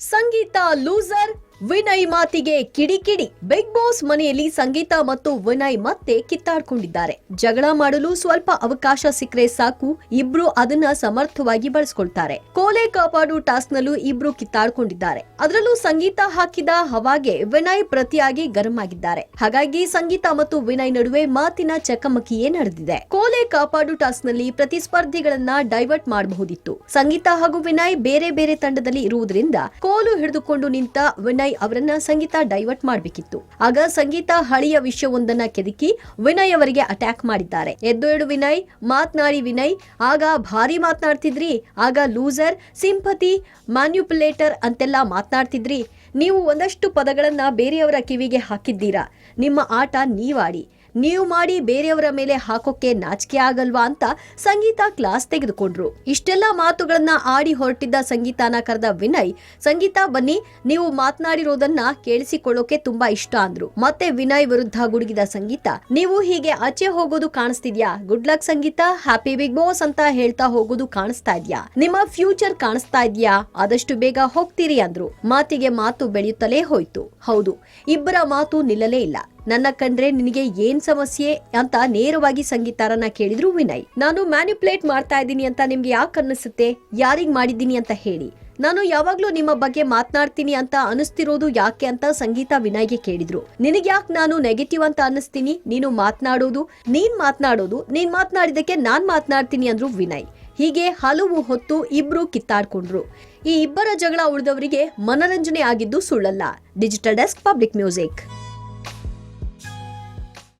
ಸಂಗೀತ loser Vinay ಮಾತಿಗೆ ಕಿಡಿಕಿಡಿ. Big boss ಮನೆಯಲ್ಲಿ ಸಂಗೀತ ಮತ್ತು ವಿನಯ್ ಮತ್ತೆ ಕಿತ್ತಾಡ್ಕೊಂಡಿದ್ದಾರೆ. ಜಗಳ ಮಾಡಲು ಸ್ವಲ್ಪ ಅವಕಾಶ ಸಿಕ್ಕರೆ ಸಾಕು. ಇಬ್ರು ಅದನ್ನ ಸಮರ್ಥವಾಗಿ ಬಳಸ್ಕೊಳ್ತಾರೆ. ಕೋಲೆ ಕಾಪಾಡು ಟಾಸ್ಕ್ ನಲ್ಲೂ ಇಬ್ರು ಕಿತ್ತಾಡ್ಕೊಂಡಿದ್ದಾರೆ. ಅದರಲ್ಲೂ ಸಂಗೀತ ಹಾಕಿದ ಹವಾಗೆ ವಿನಯ್ ಪ್ರತಿಯಾಗಿ ಗರಂ ಆಗಿದ್ದಾರೆ ಹಾಗಾಗಿ ಸಂಗೀತ ಮತ್ತು ವಿನಯ್ ನಡುವೆ ಮಾತಿನ ಚಕಮಕಿಯೇ ನಡೆದಿದೆ. ಕೋಲೆ ಕಾಪಾಡು ಟಾಸ್ಕ್ನಲ್ಲಿ ಪ್ರತಿಸ್ಪರ್ಧಿಗಳನ್ನ ಡೈವರ್ಟ್ ಮಾಡಬಹುದಿತ್ತು. ಸಂಗೀತ ಹಾಗೂ ವಿನಯ್ ಬೇರೆ ಬೇರೆ ತಂಡದಲ್ಲಿ ಇರುವುದರಿಂದ ಕೋಲು ಹಿಡಿದುಕೊಂಡು ನಿಂತ ವಿನಯ್ ಅವರನ್ನ ಸಂಗೀತ ಡೈವರ್ಟ್ ಮಾಡಬೇಕಿತ್ತು. ಆಗ ಸಂಗೀತ ಹಳೆಯ ವಿಷಯವೊಂದನ್ನ ಕೆದಕಿ ವಿನಯ್ ಅವರಿಗೆ ಅಟ್ಯಾಕ್ ಮಾಡಿದ್ದಾರೆ. ಎದ್ದು ಏಳು ವಿನಯ್, ಮಾತ್ನಾಡಿ ವಿನಯ್, ಆಗ ಭಾರಿ ಮಾತನಾಡ್ತಿದ್ರಿ, ಆಗ ಲೂಸರ್, ಸಿಂಪತಿ ಮ್ಯಾನ್ಯುಪುಲೇಟರ್ ಅಂತೆಲ್ಲ ಮಾತನಾಡ್ತಿದ್ರಿ. ನೀವು ಒಂದಷ್ಟು ಪದಗಳನ್ನ ಬೇರೆಯವರ ಕಿವಿಗೆ ಹಾಕಿದ್ದೀರಾ. ನಿಮ್ಮ ಆಟ ನೀವಾಡಿ. ನೀವು ಮಾಡಿ ಬೇರೆಯವರ ಮೇಲೆ ಹಾಕೋಕೆ ನಾಚಿಕೆ ಆಗಲ್ವಾ ಅಂತ ಸಂಗೀತ ಕ್ಲಾಸ್ ತೆಗೆದುಕೊಂಡ್ರು. ಇಷ್ಟೆಲ್ಲ ಮಾತುಗಳನ್ನ ಆಡಿ ಹೊರಟಿದ್ದ ಸಂಗೀತನ ಕರೆದ ವಿನಯ್, ಸಂಗೀತ ಬನ್ನಿ, ನೀವು ಮಾತನಾಡಿರೋದನ್ನ ಕೇಳಿಸಿಕೊಳ್ಳೋಕೆ ತುಂಬಾ ಇಷ್ಟ ಅಂದ್ರು. ಮತ್ತೆ ವಿನಯ್ ವಿರುದ್ಧ ಗುಡುಗಿದ ಸಂಗೀತ, ನೀವು ಹೀಗೆ ಆಚೆ ಹೋಗೋದು ಕಾಣಿಸ್ತಿದ್ಯಾ? Good luck Sangeetha happy Bigg Boss ಅಂತ ಹೇಳ್ತಾ ಹೋಗೋದು ಕಾಣಿಸ್ತಾ ಇದ್ಯಾ? ನಿಮ್ಮ ಫ್ಯೂಚರ್ ಕಾಣಿಸ್ತಾ ಇದ್ಯಾ? ಆದಷ್ಟು ಬೇಗ ಹೋಗ್ತೀರಿ ಅಂದ್ರು. ಮಾತಿಗೆ ಮಾತು ಬೆಳೆಯುತ್ತಲೇ ಹೋಯ್ತು. ಹೌದು, ಇಬ್ಬರ ಮಾತು ನಿಲ್ಲಲೇ ಇಲ್ಲ. ನನ್ನ ಕಂಡ್ರೆ ನಿನಗೆ ಏನ್ ಸಮಸ್ಯೆ ಅಂತ ನೇರವಾಗಿ ಸಂಗೀತಾರನ್ನ ಕೇಳಿದ್ರು ವಿನಯ್. ನಾನು ಮ್ಯಾನಿಪುಲೇಟ್ ಮಾಡ್ತಾ ಇದ್ದೀನಿ ಅಂತ ನಿಮ್ಗೆ ಯಾಕೆ ಅನ್ನಿಸುತ್ತೆ? ಯಾರಿಗ್ ಮಾಡಿದ್ದೀನಿ ಅಂತ ಹೇಳಿ. ನಾನು ಯಾವಾಗ್ಲೂ ನಿಮ್ಮ ಬಗ್ಗೆ ಮಾತನಾಡ್ತೀನಿ ಅಂತ ಅನಿಸ್ತಿರೋದು ಯಾಕೆ ಅಂತ ಸಂಗೀತ ವಿನಯ್ಗೆ ಕೇಳಿದ್ರು. ನಿನಗೆ ಯಾಕೆ ನಾನು ನೆಗೆಟಿವ್ ಅಂತ ಅನ್ನಿಸ್ತೀನಿ? ನೀನು ಮಾತನಾಡೋದು, ನೀನ್ ಮಾತನಾಡೋದು, ನೀನ್ ಮಾತನಾಡಿದಕ್ಕೆ ನಾನ್ ಮಾತನಾಡ್ತೀನಿ ಅಂದ್ರು ವಿನಯ್. ಹೀಗೆ ಹಲವು ಹೊತ್ತು ಇಬ್ರು ಕಿತ್ತಾಡ್ಕೊಂಡ್ರು. ಈ ಇಬ್ಬರ ಜಗಳ ಉಳಿದವರಿಗೆ ಮನರಂಜನೆ ಆಗಿದ್ದು ಸುಳ್ಳಲ್ಲ. Digital desk public music.